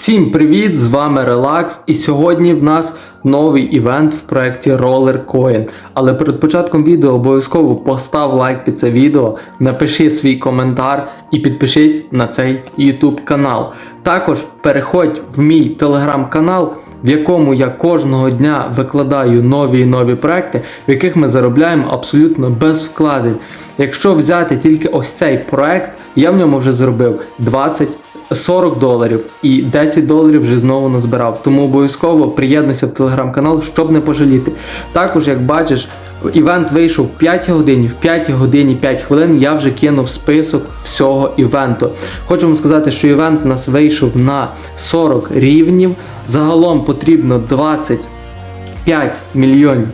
Всім привіт! З вами Релакс, і сьогодні в нас новий івент в проєкті Roller Coin. Але перед початком відео обов'язково постав лайк під це відео, напиши свій коментар і підпишись на цей YouTube канал. Також переходь в мій телеграм-канал, в якому я кожного дня викладаю нові і нові проекти, в яких ми заробляємо абсолютно без вкладень. Якщо взяти тільки ось цей проект, я в ньому вже заробив 20 40 доларів і 10 доларів вже знову назбирав. Тому обов'язково приєднуйся в телеграм-канал, щоб не пожаліти. Також, як бачиш, івент вийшов в 5 годині, в 5 годині 5 хвилин я вже кинув список всього івенту. Хочу вам сказати, що івент у нас вийшов на 40 рівнів. Загалом потрібно 25 мільйонів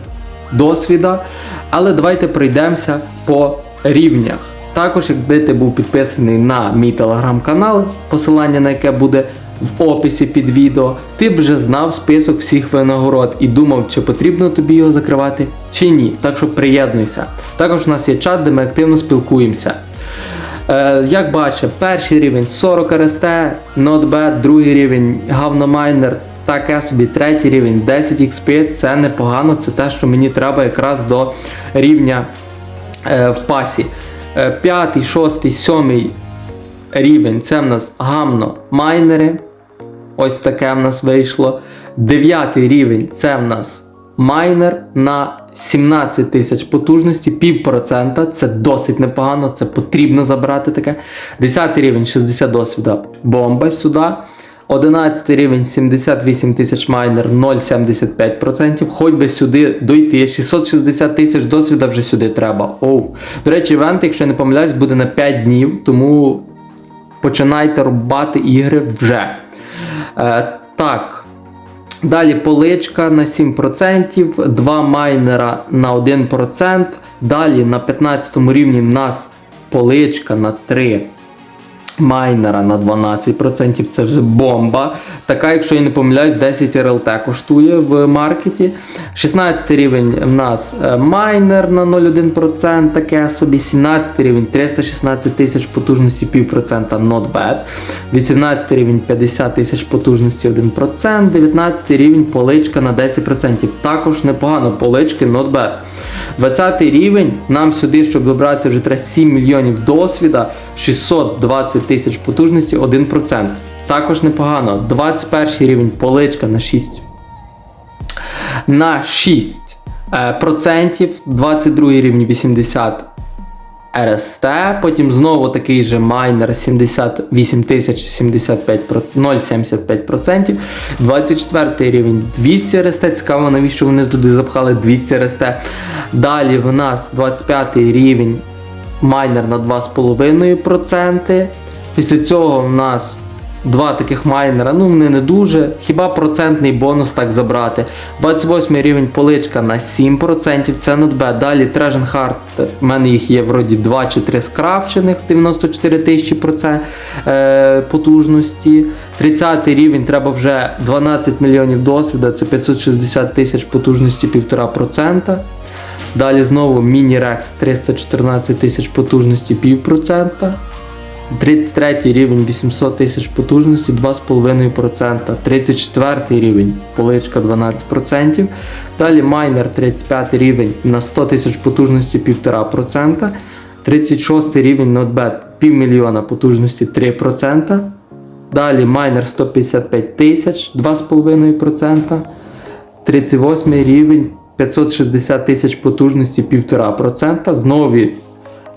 досвіда. Але давайте пройдемося по рівнях. Також, якби ти був підписаний на мій телеграм-канал, посилання на яке буде в описі під відео, ти б вже знав список всіх винагород і думав, чи потрібно тобі його закривати, чи ні. Так що приєднуйся. Також у нас є чат, де ми активно спілкуємося. Е, як бачите, перший рівень 40 РСТ, not bad, другий рівень Гавномайнер, таке собі, третій рівень 10 XP, це непогано, це те, що мені треба якраз до рівня е, в пасі. Е, П'ятий, шостий, сьомий рівень це в нас гамно майнери. Ось таке в нас вийшло. Дев'ятий рівень це в нас майнер на 17 тисяч потужності, пів процента. Це досить непогано, це потрібно забрати таке. Десятий рівень 60 досвіда. Бомба сюди. 11 рівень 78 тисяч майнер 0,75%. Хоч би сюди дойти. 660 тисяч досвіда вже сюди треба. Оу. До речі, івент, якщо я не помиляюсь, буде на 5 днів, тому починайте рубати ігри вже. Е, так. Далі поличка на 7%, 2 майнера на 1%. Далі на 15 рівні в нас поличка на 3 майнера на 12%. Це вже бомба. Така, якщо я не помиляюсь, 10 РЛТ коштує в маркеті. 16 рівень в нас е, майнер на 0,1%, таке собі. 17 рівень 316 тисяч потужності 1,5%, not bad. 18 рівень 50 тисяч потужності 1%. 19 рівень поличка на 10%. Також непогано, полички not bad. 20 рівень, нам сюди, щоб добратися, вже треба 7 мільйонів досвіда, 620 тисяч потужності, 1%. Також непогано. 21 рівень поличка на 6. На 6 е, процентів, 22 рівень 80 РСТ, потім знову такий же майнер 78 тисяч 75 0,75%. 24 рівень 200 РСТ. Цікаво, навіщо вони туди запхали 200 РСТ. Далі в нас 25 рівень майнер на 2,5%. Після цього в нас два таких майнера, ну вони не дуже. Хіба процентний бонус так забрати. 28 рівень поличка на 7%, це bad. Далі Treasure Heart, в мене їх є вроді 2 чи 3 скрафчених, 94 тисячі е, потужності. 30 рівень треба вже 12 мільйонів досвіду, це 560 тисяч потужності 1,5%. Далі знову Міні-Rex 314 тисяч потужності 0,5%. 33 рівень 800 тисяч потужності 2,5%. 34 рівень поличка 12%. Далі майнер 35 рівень на 100 тисяч потужності 1,5%. 36 рівень NotBad півмільйона потужності 3%. Далі майнер 155 тисяч 2,5%. 38 рівень 560 тисяч потужності 1,5%. Знову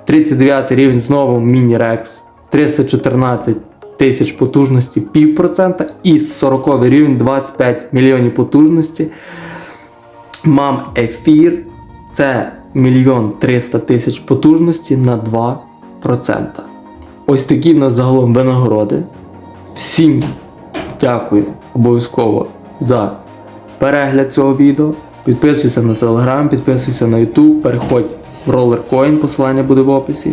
39 рівень знову міні-рекс 314 тисяч потужності 1,5% і 40 рівень 25 мільйонів потужності. Мам ефір це 1 300 тисяч потужності на 2%. Ось такі в нас загалом винагороди. Всім дякую обов'язково за перегляд цього відео. Підписуйся на телеграм, підписуйся на YouTube, переходь в RollerCoin, посилання буде в описі.